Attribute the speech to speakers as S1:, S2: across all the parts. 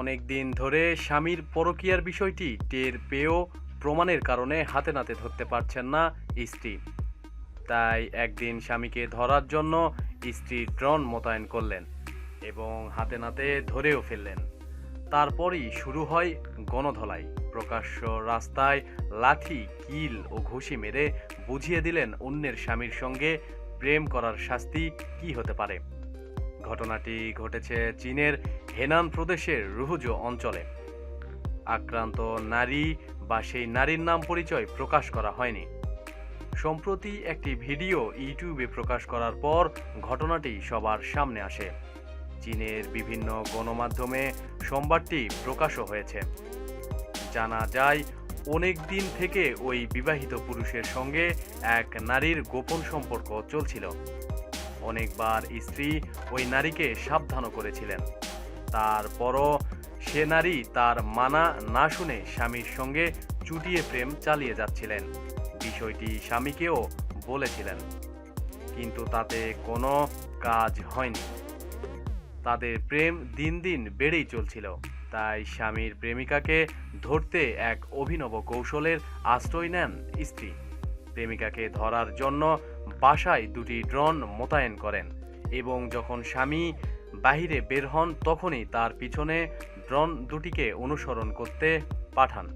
S1: অনেক দিন ধরে স্বামীর পরকীয়ার বিষয়টি টের পেয়েও প্রমাণের কারণে হাতে নাতে ধরতে পারছেন না স্ত্রী। তাই একদিন স্বামীকে ধরার জন্য স্ত্রী ড্রোন মোতায়েন করলেন এবং হাতে নাতে ধরেও ফেললেন। তারপরই শুরু হয় গণধলাই। প্রকাশ্য রাস্তায় লাঠি কিল ও ঘুষি মেরে বুঝিয়ে দিলেন অন্যের স্বামীর সঙ্গে প্রেম করার শাস্তি কি হতে পারে। ঘটনাটি ঘটেছে চীনের হেনান প্রদেশের রুহুজো অঞ্চলে। আক্রান্ত নারী বা সেই নারীর নাম পরিচয় প্রকাশ করা হয়নি। সম্প্রতি একটি ভিডিও ইউটিউবে প্রকাশ করার পর ঘটনাটি সবার সামনে আসে। চীনের বিভিন্ন গণমাধ্যমে সোমবারটি প্রকাশও হয়েছে। জানা যায়, অনেক দিন থেকে ওই বিবাহিত পুরুষের সঙ্গে এক নারীর গোপন সম্পর্ক চলছিল। অনেকবার স্ত্রী ওই নারীকে সাবধানও করেছিলেন। তারপরও সে নারী তার মানা না শুনে স্বামীর সঙ্গে চুটিয়ে প্রেম চালিয়ে যাচ্ছিলেন। বিষয়টি স্বামীকেও বলেছিলেন। কিন্তু তাতে কোনো কাজ হয়নি। তাদের প্রেম দিন দিন বেড়েই চলছিল। তাই স্বামীর প্রেমিকাকে ধরতে এক অভিনব কৌশলের আশ্রয় নেন স্ত্রী। প্রেমিকাকে ধরার জন্য বাসায় দুটি ড্রোন মোতায়েন করেন এবং যখন স্বামী বাহিরে বের হন, তখনই তার পিছনে ড্রোন দুটিকে অনুসরণ করতে পাঠান।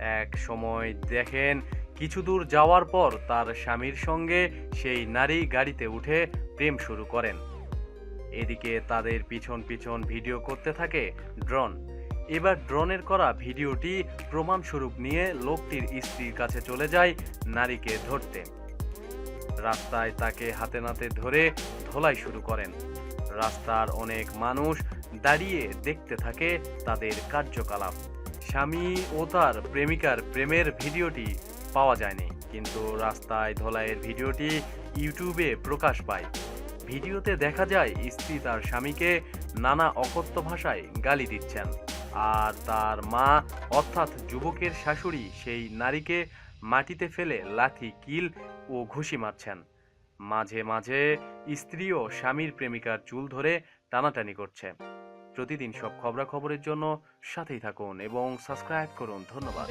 S1: এক সময় দেখেন, কিছু দূর যাওয়ার পর তার স্বামীর সঙ্গে সেই নারী গাড়িতে উঠে প্রেম শুরু করেন। এদিকে তাদের পিছন পিছন ভিডিও করতে থাকে ড্রোন। এবার ড্রোনের করা ভিডিওটি প্রমাণস্বরূপ নিয়ে লোকটির স্ত্রীর কাছে চলে যায় নারীকে ধরতে। রাস্তায় তাকে হাতে নাতে ধরে ধোলাই শুরু করেন। রাস্তার অনেক মানুষ দাঁড়িয়ে দেখতে থাকে তাদের কার্যকলাপ। স্বামী ও তার প্রেমিকার প্রেমের ভিডিওটি পাওয়া যায়নি, কিন্তু রাস্তায় ধোলাইয়ের ভিডিওটি ইউটিউবে প্রকাশ পায়। ভিডিওতে দেখা যায়, স্ত্রী তার স্বামীকে নানা অকথ্য ভাষায় গালি দিচ্ছেন, আর তার মা, অর্থাৎ যুবকের শাশুড়ি, সেই নারীকে মাটিতে ফেলে লাথি, কিল ও ঘুষি মারছেন। মাঝে মাঝে স্ত্রী ও স্বামীর প্রেমিকার চুল ধরে টানাটানি করছে। প্রতিদিন সব খবরাখবরের জন্য সাথেই থাকুন এবং সাবস্ক্রাইব করুন। ধন্যবাদ।